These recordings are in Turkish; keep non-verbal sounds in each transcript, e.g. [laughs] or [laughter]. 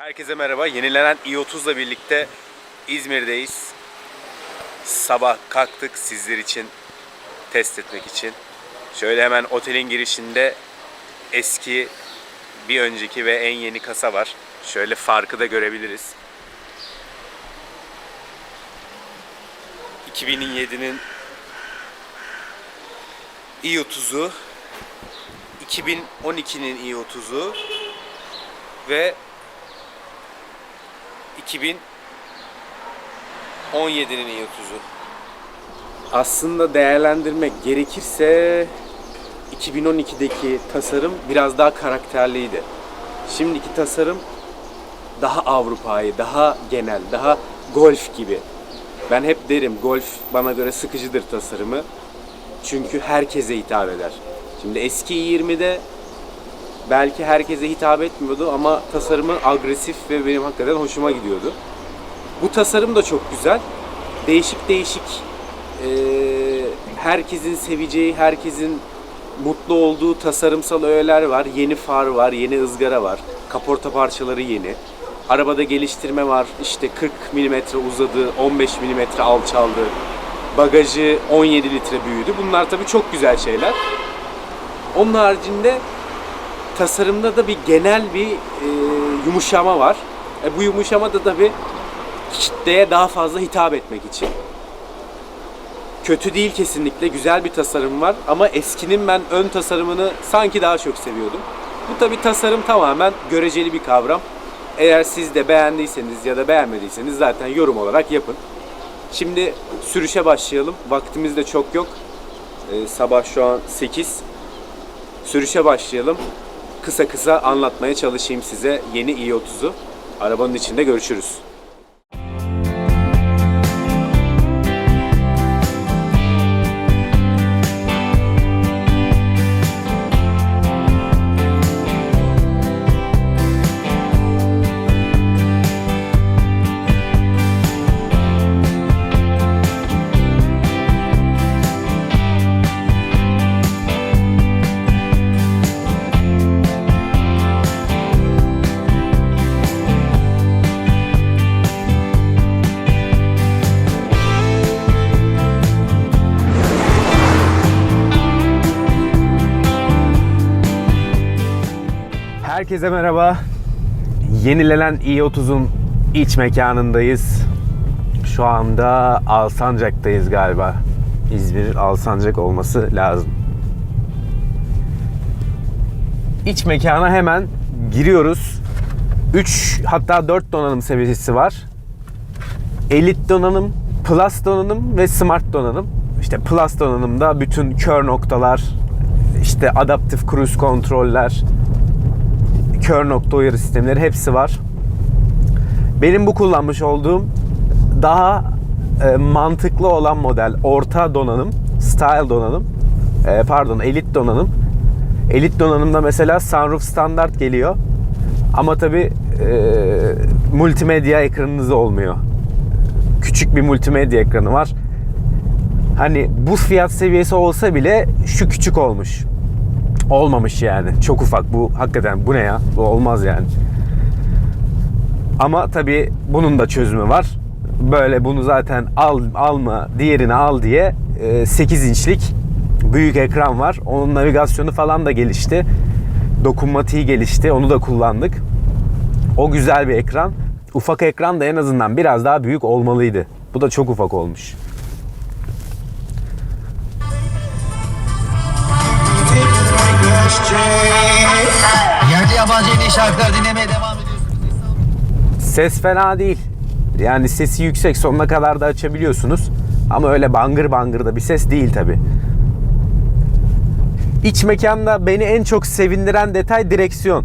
Herkese merhaba. Yenilenen i30 ile birlikte İzmir'deyiz. Sabah kalktık sizler için test etmek için. Şöyle hemen otelin girişinde eski, bir önceki ve en yeni kasa var. Şöyle farkı da görebiliriz. 2007'nin i30'u, 2012'nin i30'u ve 2017'nin iyi 30'u. Aslında değerlendirmek gerekirse 2012'deki tasarım biraz daha karakterliydi. Şimdiki tasarım daha Avrupa'yı, daha genel, daha golf gibi. Ben hep derim golf bana göre sıkıcıdır tasarımı. Çünkü herkese hitap eder. Şimdi eski 20'de belki herkese hitap etmiyordu ama tasarımı agresif ve benim hakikaten hoşuma gidiyordu. Bu tasarım da çok güzel. Değişik değişik eee, herkesin seveceği, herkesin mutlu olduğu tasarımsal öğeler var. Yeni far var, yeni ızgara var. Kaporta parçaları yeni. Arabada geliştirme var. İşte 40 mm uzadı, 15 mm alçaldı. Bagajı 17 litre büyüdü. Bunlar tabii çok güzel şeyler. Onun haricinde tasarımda da bir genel bir e, yumuşama var. E, bu yumuşama da tabii kitleye daha fazla hitap etmek için. Kötü değil kesinlikle, güzel bir tasarım var ama eskinin ben ön tasarımını sanki daha çok seviyordum. Bu tabii tasarım tamamen göreceli bir kavram. Eğer siz de beğendiyseniz ya da beğenmediyseniz zaten yorum olarak yapın. Şimdi sürüşe başlayalım. Vaktimiz de çok yok. E, sabah şu an 8. Sürüşe başlayalım. Kısa kısa anlatmaya çalışayım size yeni i30'u. Arabanın içinde görüşürüz. Herkese merhaba. Yenilenen i30'un iç mekanındayız. Şu anda Alsancak'tayız galiba. İzmir Alsancak olması lazım. İç mekana hemen giriyoruz. 3 hatta 4 donanım seviyesi var. Elit donanım, Plus donanım ve Smart donanım. İşte Plus donanımda bütün kör noktalar, işte adaptif cruise kontroller, kör nokta uyarı sistemleri hepsi var. Benim bu kullanmış olduğum daha e, mantıklı olan model orta donanım, style donanım, e, pardon elit donanım. Elit donanımda mesela sunroof standart geliyor. Ama tabi multimedya ekranınız olmuyor. Küçük bir multimedya ekranı var. Hani bu fiyat seviyesi olsa bile şu küçük olmuş olmamış yani. Çok ufak. Bu hakikaten bu ne ya? Bu olmaz yani. Ama tabii bunun da çözümü var. Böyle bunu zaten al alma, diğerini al diye e, 8 inçlik büyük ekran var. Onun navigasyonu falan da gelişti. Dokunmatiği gelişti. Onu da kullandık. O güzel bir ekran. Ufak ekran da en azından biraz daha büyük olmalıydı. Bu da çok ufak olmuş. Yabancı en iyi şarkılar dinlemeye devam ediyorsunuz. Ses fena değil. Yani sesi yüksek sonuna kadar da açabiliyorsunuz. Ama öyle bangır bangır da bir ses değil tabi. İç mekanda beni en çok sevindiren detay direksiyon.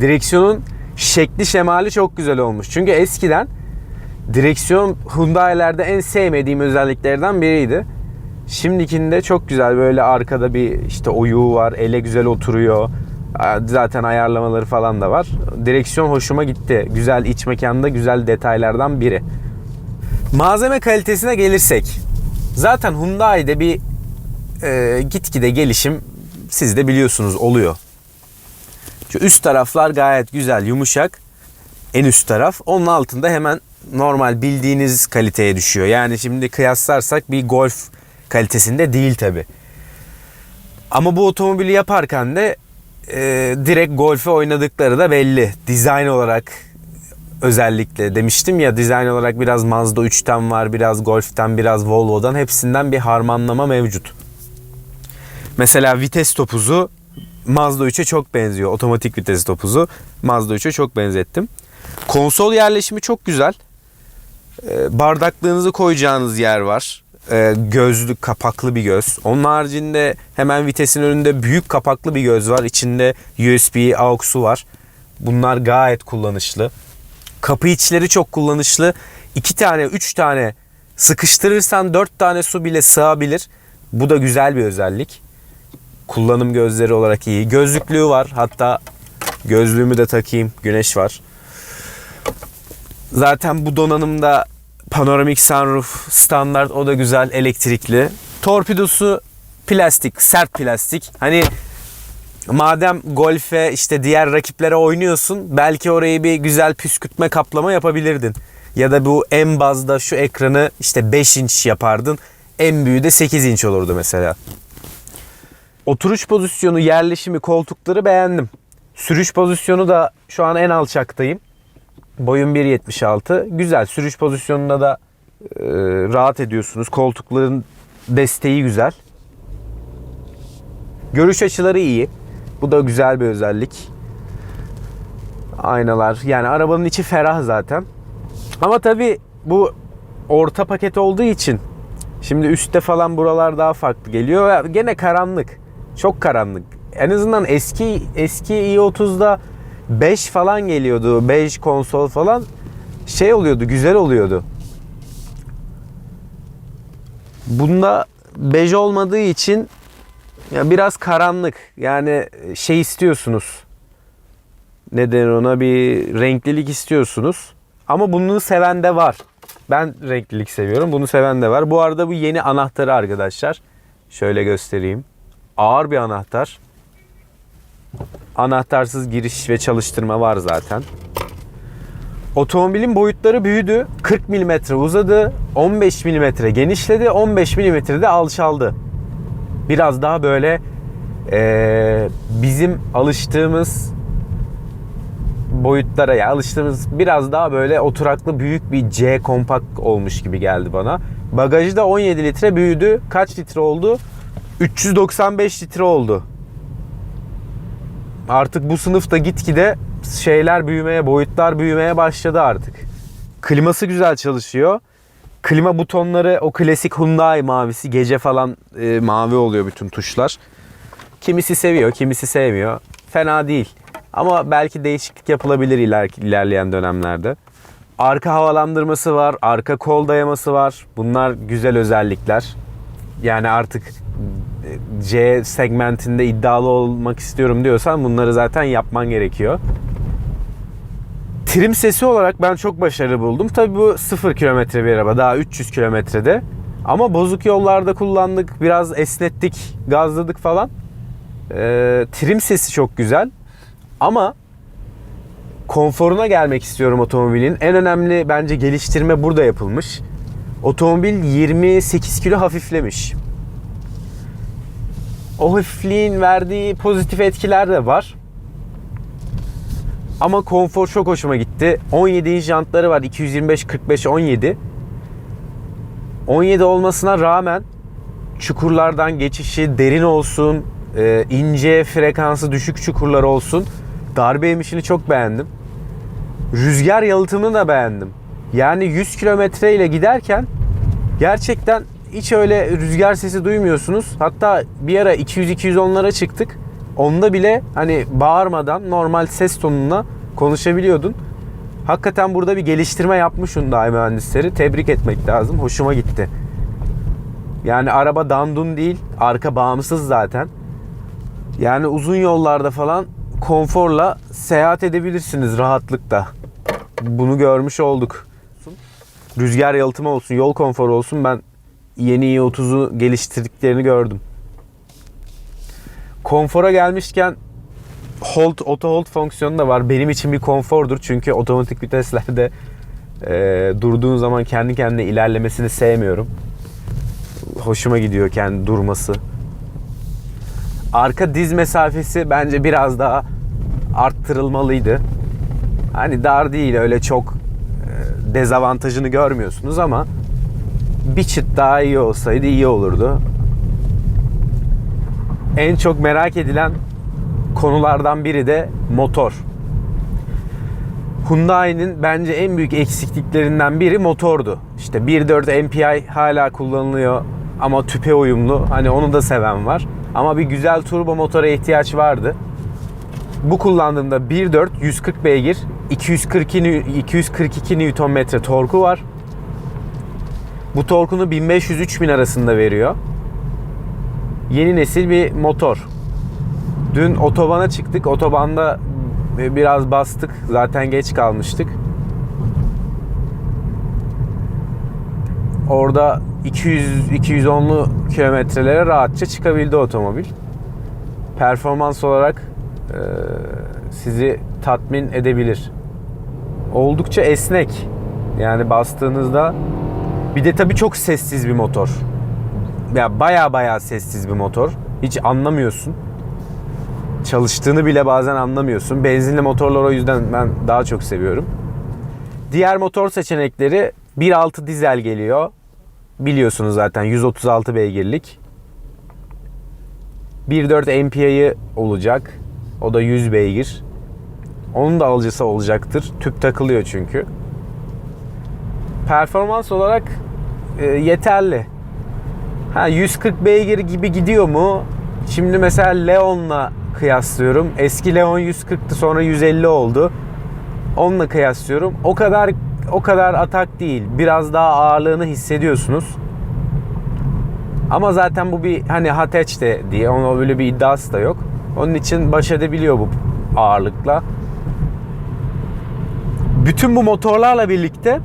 Direksiyonun şekli şemali çok güzel olmuş. Çünkü eskiden direksiyon Hyundai'lerde en sevmediğim özelliklerden biriydi. Şimdikinde çok güzel böyle arkada bir işte oyuğu var, ele güzel oturuyor. Zaten ayarlamaları falan da var. Direksiyon hoşuma gitti. Güzel iç mekanda güzel detaylardan biri. Malzeme kalitesine gelirsek. Zaten Hyundai'de bir e, gitgide gelişim siz de biliyorsunuz oluyor. Şu üst taraflar gayet güzel, yumuşak. En üst taraf. Onun altında hemen normal bildiğiniz kaliteye düşüyor. Yani şimdi kıyaslarsak bir Golf kalitesinde değil tabi. Ama bu otomobili yaparken de e, direkt Golf'e oynadıkları da belli. Dizayn olarak özellikle demiştim ya dizayn olarak biraz Mazda 3'ten var, biraz Golf'ten, biraz Volvo'dan hepsinden bir harmanlama mevcut. Mesela vites topuzu Mazda 3'e çok benziyor. Otomatik vites topuzu Mazda 3'e çok benzettim. Konsol yerleşimi çok güzel. Ee, bardaklığınızı koyacağınız yer var. Ee, gözlük kapaklı bir göz. Onun haricinde hemen vitesin önünde büyük kapaklı bir göz var. İçinde USB AUX'u var. Bunlar gayet kullanışlı. Kapı içleri çok kullanışlı. 2 tane, 3 tane sıkıştırırsan 4 tane su bile sığabilir. Bu da güzel bir özellik. Kullanım gözleri olarak iyi. Gözlüklüğü var. Hatta gözlüğümü de takayım. Güneş var. Zaten bu donanımda panoramik sunroof standart o da güzel elektrikli. Torpidosu plastik, sert plastik. Hani madem golfe işte diğer rakiplere oynuyorsun belki orayı bir güzel püskürtme kaplama yapabilirdin. Ya da bu en bazda şu ekranı işte 5 inç yapardın. En büyüğü de 8 inç olurdu mesela. Oturuş pozisyonu, yerleşimi, koltukları beğendim. Sürüş pozisyonu da şu an en alçaktayım. Boyum 1.76. Güzel. Sürüş pozisyonunda da e, rahat ediyorsunuz. Koltukların desteği güzel. Görüş açıları iyi. Bu da güzel bir özellik. Aynalar. Yani arabanın içi ferah zaten. Ama tabi bu orta paket olduğu için şimdi üstte falan buralar daha farklı geliyor gene karanlık. Çok karanlık. En azından eski eski i30'da 5 falan geliyordu. 5 konsol falan şey oluyordu, güzel oluyordu. Bunda bej olmadığı için ya biraz karanlık. Yani şey istiyorsunuz. Neden ona bir renklilik istiyorsunuz. Ama bunu seven de var. Ben renklilik seviyorum. Bunu seven de var. Bu arada bu yeni anahtarı arkadaşlar. Şöyle göstereyim. Ağır bir anahtar. Anahtarsız giriş ve çalıştırma var zaten. Otomobilin boyutları büyüdü. 40 mm uzadı. 15 mm genişledi. 15 mm de alçaldı. Biraz daha böyle eee, bizim alıştığımız boyutlara ya alıştığımız biraz daha böyle oturaklı büyük bir C kompakt olmuş gibi geldi bana. Bagajı da 17 litre büyüdü. Kaç litre oldu? 395 litre oldu. Artık bu sınıfta gitgide şeyler büyümeye, boyutlar büyümeye başladı artık. Kliması güzel çalışıyor. Klima butonları o klasik Hyundai mavisi. Gece falan e, mavi oluyor bütün tuşlar. Kimisi seviyor, kimisi sevmiyor. Fena değil. Ama belki değişiklik yapılabilir iler, ilerleyen dönemlerde. Arka havalandırması var, arka kol dayaması var. Bunlar güzel özellikler. Yani artık C segmentinde iddialı olmak istiyorum diyorsan bunları zaten yapman gerekiyor. Trim sesi olarak ben çok başarılı buldum. Tabii bu 0 kilometre bir araba. Daha 300 kilometrede. Ama bozuk yollarda kullandık. Biraz esnettik, gazladık falan. Ee, trim sesi çok güzel. Ama konforuna gelmek istiyorum otomobilin. En önemli bence geliştirme burada yapılmış. Otomobil 28 kilo hafiflemiş. O hafifliğin verdiği pozitif etkiler de var. Ama konfor çok hoşuma gitti. 17 inç jantları var. 225 45 17. 17 olmasına rağmen çukurlardan geçişi derin olsun, e, ince frekansı düşük çukurlar olsun. Darbe emişini çok beğendim. Rüzgar yalıtımını da beğendim. Yani 100 kilometre ile giderken gerçekten hiç öyle rüzgar sesi duymuyorsunuz. Hatta bir ara 200-210'lara çıktık. Onda bile hani bağırmadan normal ses tonuna konuşabiliyordun. Hakikaten burada bir geliştirme yapmış Hyundai mühendisleri. Tebrik etmek lazım. Hoşuma gitti. Yani araba dandun değil. Arka bağımsız zaten. Yani uzun yollarda falan konforla seyahat edebilirsiniz rahatlıkla. Bunu görmüş olduk. Rüzgar yalıtımı olsun, yol konforu olsun ben yeni i30'u geliştirdiklerini gördüm. Konfora gelmişken hold, auto hold fonksiyonu da var. Benim için bir konfordur. Çünkü otomatik viteslerde e, durduğun zaman kendi kendine ilerlemesini sevmiyorum. Hoşuma gidiyor kendi durması. Arka diz mesafesi bence biraz daha arttırılmalıydı. Hani dar değil öyle çok e, dezavantajını görmüyorsunuz ama bir çıt daha iyi olsaydı iyi olurdu. En çok merak edilen konulardan biri de motor. Hyundai'nin bence en büyük eksikliklerinden biri motordu. İşte 1.4 MPI hala kullanılıyor ama tüpe uyumlu. Hani onu da seven var. Ama bir güzel turbo motora ihtiyaç vardı. Bu kullandığımda 1.4 140 beygir, 242 nü- 242 Nm torku var. Bu torkunu 1500-3000 arasında veriyor. Yeni nesil bir motor. Dün otobana çıktık. Otobanda biraz bastık. Zaten geç kalmıştık. Orada 200 210'lu kilometrelere rahatça çıkabildi otomobil. Performans olarak e, sizi tatmin edebilir. Oldukça esnek. Yani bastığınızda bir de tabii çok sessiz bir motor. Ya baya baya sessiz bir motor. Hiç anlamıyorsun. Çalıştığını bile bazen anlamıyorsun. Benzinli motorlar o yüzden ben daha çok seviyorum. Diğer motor seçenekleri 1.6 dizel geliyor. Biliyorsunuz zaten 136 beygirlik. 1.4 MPI'yi olacak. O da 100 beygir. Onun da alıcısı olacaktır. Tüp takılıyor çünkü. Performans olarak e, yeterli. Ha 140 beygir gibi gidiyor mu? Şimdi mesela Leon'la kıyaslıyorum. Eski Leon 140'tı sonra 150 oldu. Onunla kıyaslıyorum. O kadar o kadar atak değil. Biraz daha ağırlığını hissediyorsunuz. Ama zaten bu bir hani hatch de diye ona öyle bir iddiası da yok. Onun için baş edebiliyor bu ağırlıkla. Bütün bu motorlarla birlikte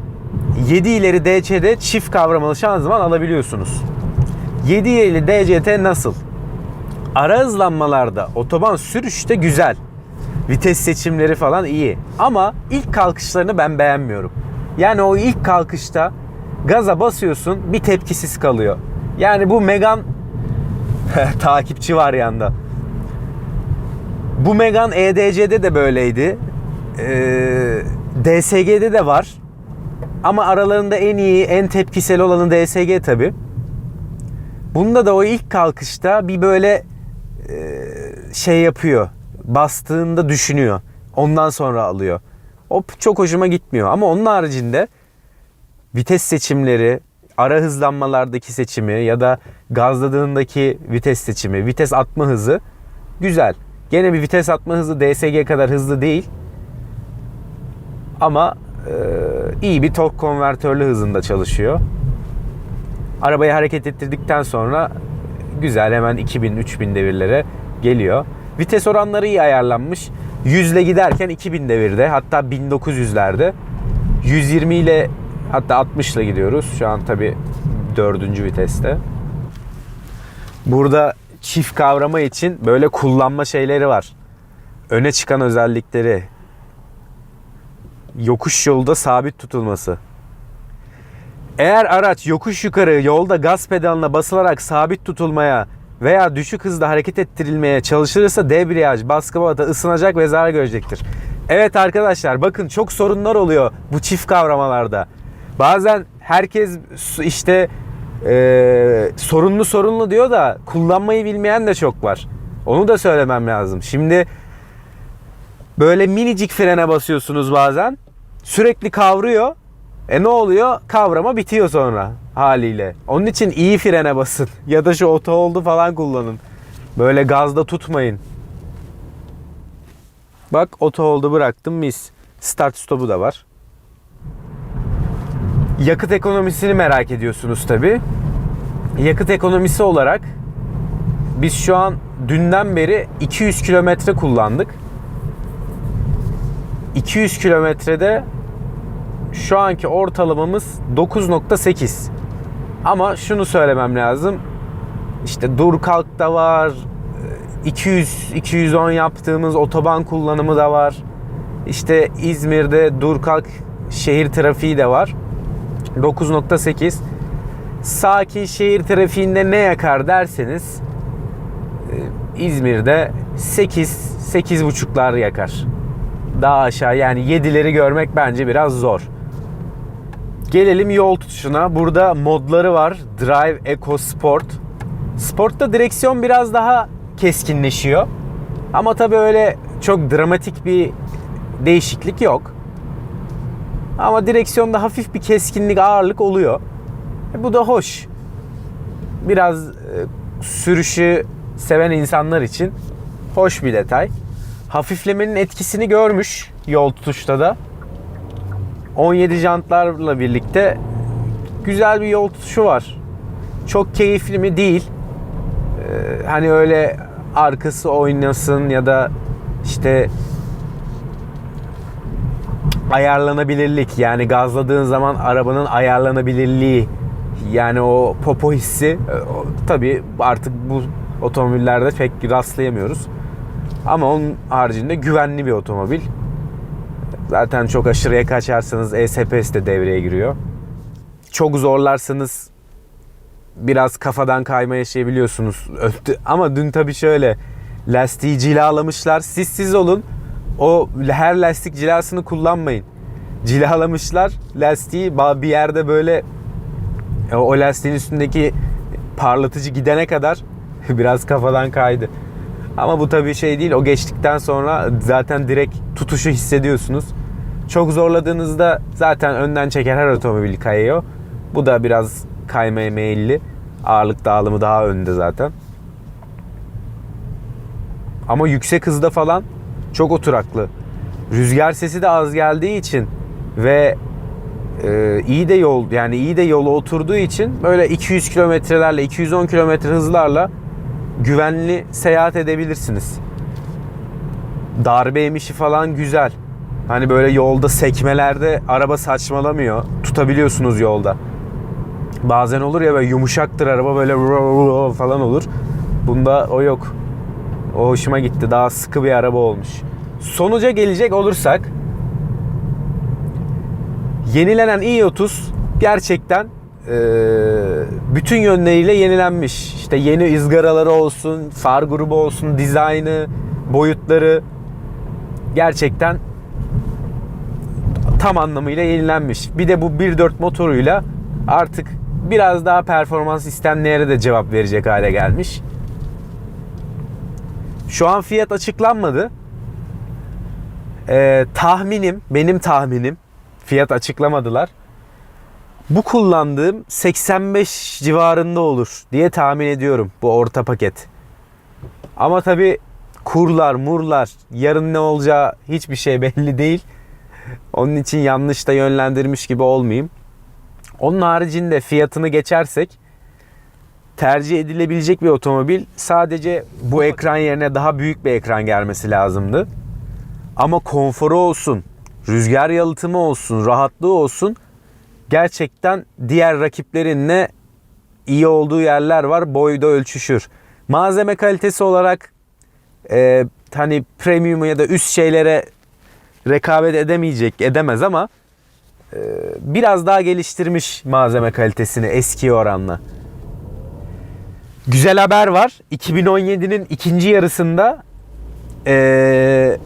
7 ileri DC'de çift kavramalı şanzıman alabiliyorsunuz. 7 ileri DCT nasıl? Ara hızlanmalarda otoban sürüşte güzel. Vites seçimleri falan iyi. Ama ilk kalkışlarını ben beğenmiyorum. Yani o ilk kalkışta gaza basıyorsun bir tepkisiz kalıyor. Yani bu Megan [laughs] takipçi var yanda. Bu Megan EDC'de de böyleydi. Ee, DSG'de de var. Ama aralarında en iyi, en tepkisel olanı DSG tabi. Bunda da o ilk kalkışta bir böyle e, şey yapıyor. Bastığında düşünüyor. Ondan sonra alıyor. O çok hoşuma gitmiyor. Ama onun haricinde vites seçimleri, ara hızlanmalardaki seçimi ya da gazladığındaki vites seçimi, vites atma hızı güzel. Gene bir vites atma hızı DSG kadar hızlı değil. Ama iyi bir tork konvertörlü hızında çalışıyor. Arabayı hareket ettirdikten sonra güzel hemen 2000-3000 devirlere geliyor. Vites oranları iyi ayarlanmış. 100 ile giderken 2000 devirde hatta 1900'lerde. 120 ile hatta 60 ile gidiyoruz. Şu an tabi dördüncü viteste. Burada çift kavrama için böyle kullanma şeyleri var. Öne çıkan özellikleri. Yokuş yolda sabit tutulması. Eğer araç yokuş yukarı yolda gaz pedalına basılarak sabit tutulmaya veya düşük hızda hareket ettirilmeye çalışılırsa debriyaj, baskı balata ısınacak ve zarar görecektir. Evet arkadaşlar bakın çok sorunlar oluyor bu çift kavramalarda. Bazen herkes işte e, sorunlu sorunlu diyor da kullanmayı bilmeyen de çok var. Onu da söylemem lazım. Şimdi böyle minicik frene basıyorsunuz bazen. Sürekli kavruyor. E ne oluyor? Kavrama bitiyor sonra haliyle. Onun için iyi frene basın. [laughs] Ya da şu oto oldu falan kullanın. Böyle gazda tutmayın. Bak oto oldu bıraktım mis. Start stopu da var. Yakıt ekonomisini merak ediyorsunuz tabi. Yakıt ekonomisi olarak biz şu an dünden beri 200 kilometre kullandık. 200 kilometrede şu anki ortalamamız 9.8. Ama şunu söylemem lazım. İşte dur kalk da var. 200-210 yaptığımız otoban kullanımı da var. İşte İzmir'de dur kalk şehir trafiği de var. 9.8 Sakin şehir trafiğinde ne yakar derseniz e, İzmir'de 8 8.5'lar yakar. Daha aşağı yani 7'leri görmek bence biraz zor. Gelelim yol tutuşuna. Burada modları var. Drive Eco Sport. Sport'ta direksiyon biraz daha keskinleşiyor. Ama tabii öyle çok dramatik bir değişiklik yok. Ama direksiyonda hafif bir keskinlik, ağırlık oluyor. E, bu da hoş. Biraz e, sürüşü seven insanlar için hoş bir detay. Hafiflemenin etkisini görmüş yol tutuşta da. 17 jantlarla birlikte güzel bir yol tutuşu var. Çok keyifli mi değil. Ee, hani öyle arkası oynasın ya da işte ayarlanabilirlik yani gazladığın zaman arabanın ayarlanabilirliği yani o popo hissi e, tabii artık bu otomobillerde pek rastlayamıyoruz. Ama onun haricinde güvenli bir otomobil. Zaten çok aşırıya kaçarsanız ESPS de devreye giriyor. Çok zorlarsanız biraz kafadan kayma yaşayabiliyorsunuz. Ama dün tabii şöyle lastiği cilalamışlar. Siz siz olun. O her lastik cilasını kullanmayın. Cilalamışlar lastiği bir yerde böyle e, o lastiğin üstündeki parlatıcı gidene kadar [laughs] biraz kafadan kaydı. Ama bu tabii şey değil. O geçtikten sonra zaten direkt tutuşu hissediyorsunuz. Çok zorladığınızda zaten önden çeken her otomobil kayıyor. Bu da biraz kaymaya meyilli. Ağırlık dağılımı daha önde zaten. Ama yüksek hızda falan çok oturaklı. Rüzgar sesi de az geldiği için ve e, iyi de yol yani iyi de yola oturduğu için böyle 200 kilometrelerle 210 kilometre hızlarla güvenli seyahat edebilirsiniz. Darbe emişi falan güzel. Hani böyle yolda sekmelerde araba saçmalamıyor. Tutabiliyorsunuz yolda. Bazen olur ya böyle yumuşaktır araba böyle falan olur. Bunda o yok. O hoşuma gitti. Daha sıkı bir araba olmuş. Sonuca gelecek olursak yenilenen i30 gerçekten e, bütün yönleriyle yenilenmiş. İşte yeni ızgaraları olsun, far grubu olsun, dizaynı, boyutları gerçekten tam anlamıyla yenilenmiş. Bir de bu 1.4 motoruyla artık biraz daha performans istenenlere de cevap verecek hale gelmiş. Şu an fiyat açıklanmadı. Ee, tahminim, benim tahminim, fiyat açıklamadılar. Bu kullandığım 85 civarında olur diye tahmin ediyorum bu orta paket. Ama tabi kurlar, murlar, yarın ne olacağı hiçbir şey [laughs] belli değil. Onun için yanlış da yönlendirmiş gibi olmayayım. Onun haricinde fiyatını geçersek tercih edilebilecek bir otomobil. Sadece bu ekran yerine daha büyük bir ekran gelmesi lazımdı. Ama konforu olsun, rüzgar yalıtımı olsun, rahatlığı olsun gerçekten diğer rakiplerinle iyi olduğu yerler var. Boyda ölçüşür. Malzeme kalitesi olarak e, hani premium ya da üst şeylere rekabet edemeyecek, edemez ama e, biraz daha geliştirmiş malzeme kalitesini eski oranla. Güzel haber var. 2017'nin ikinci yarısında eee,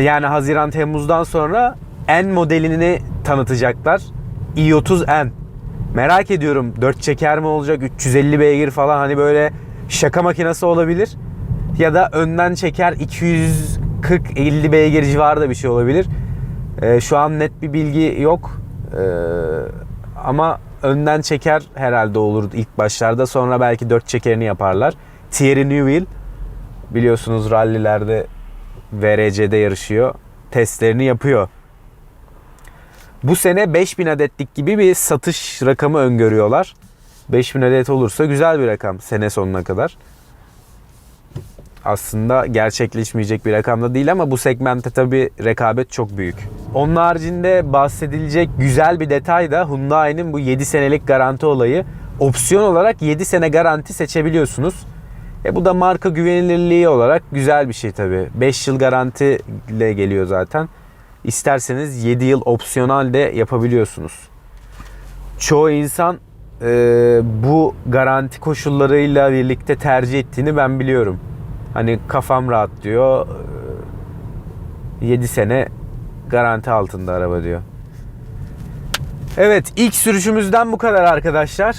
yani Haziran Temmuz'dan sonra N modelini tanıtacaklar. i30N. Merak ediyorum 4 çeker mi olacak 350 beygir falan hani böyle şaka makinesi olabilir. Ya da önden çeker 240-50 beygir civarında bir şey olabilir. Eee, şu an net bir bilgi yok. Eee, ama önden çeker herhalde olur ilk başlarda. Sonra belki 4 çekerini yaparlar. Thierry Neuville biliyorsunuz rallilerde VRC'de yarışıyor. Testlerini yapıyor. Bu sene 5000 adetlik gibi bir satış rakamı öngörüyorlar. 5000 adet olursa güzel bir rakam sene sonuna kadar. Aslında gerçekleşmeyecek bir rakam da değil ama bu segmentte tabi rekabet çok büyük. Onun haricinde bahsedilecek güzel bir detay da Hyundai'nin bu 7 senelik garanti olayı. Opsiyon olarak 7 sene garanti seçebiliyorsunuz. E bu da marka güvenilirliği olarak güzel bir şey tabii. 5 yıl garantiyle geliyor zaten. İsterseniz 7 yıl opsiyonel de yapabiliyorsunuz. Çoğu insan e, bu garanti koşullarıyla birlikte tercih ettiğini ben biliyorum. Hani kafam rahat diyor. 7 sene garanti altında araba diyor. Evet ilk sürüşümüzden bu kadar arkadaşlar.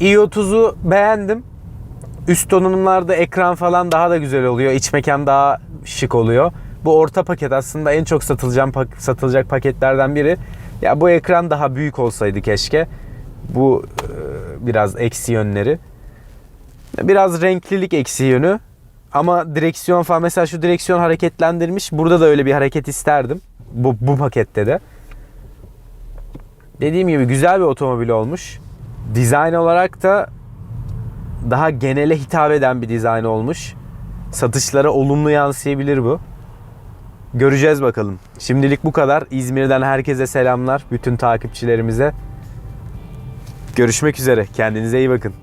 i30'u beğendim. Üst donanımlarda ekran falan daha da güzel oluyor. İç mekan daha şık oluyor. Bu orta paket aslında en çok satılacak satılacak paketlerden biri. Ya bu ekran daha büyük olsaydı keşke. Bu e, biraz eksi yönleri. Biraz renklilik eksi yönü. Ama direksiyon falan mesela şu direksiyon hareketlendirmiş. Burada da öyle bir hareket isterdim. Bu, bu pakette de. Dediğim gibi güzel bir otomobil olmuş. Dizayn olarak da daha genele hitap eden bir dizayn olmuş. Satışlara olumlu yansıyabilir bu. Göreceğiz bakalım. Şimdilik bu kadar. İzmir'den herkese selamlar. Bütün takipçilerimize. Görüşmek üzere. Kendinize iyi bakın.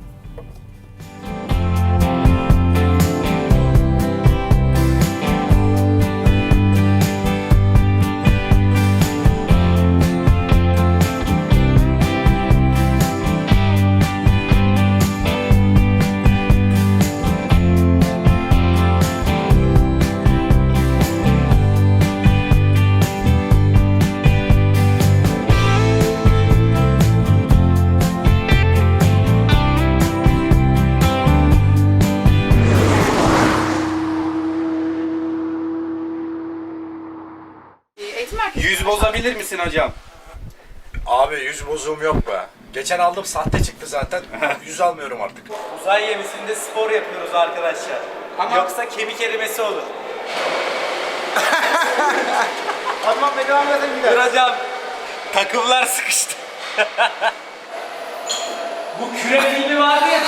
Hocam? Abi yüz bozuğum yok be. Geçen aldım sahte çıktı zaten. [laughs] yüz almıyorum artık. Uzay gemisinde spor yapıyoruz arkadaşlar. Yoksa kemik erimesi olur. [laughs] Tamam be devam edelim gidelim. Dur hocam. Takımlar sıkıştı. [laughs] Bu küre filmi vardı ya.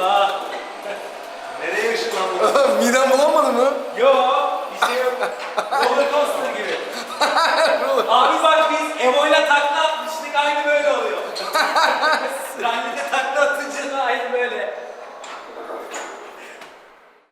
Eyvallah. Nereye ışınlandın? [laughs] Midem bulamadı mı? Yo, bir şey yok. Roller coaster gibi. [laughs] Abi bak biz Emo'yla takla atmıştık, aynı böyle oluyor. [laughs] Rallide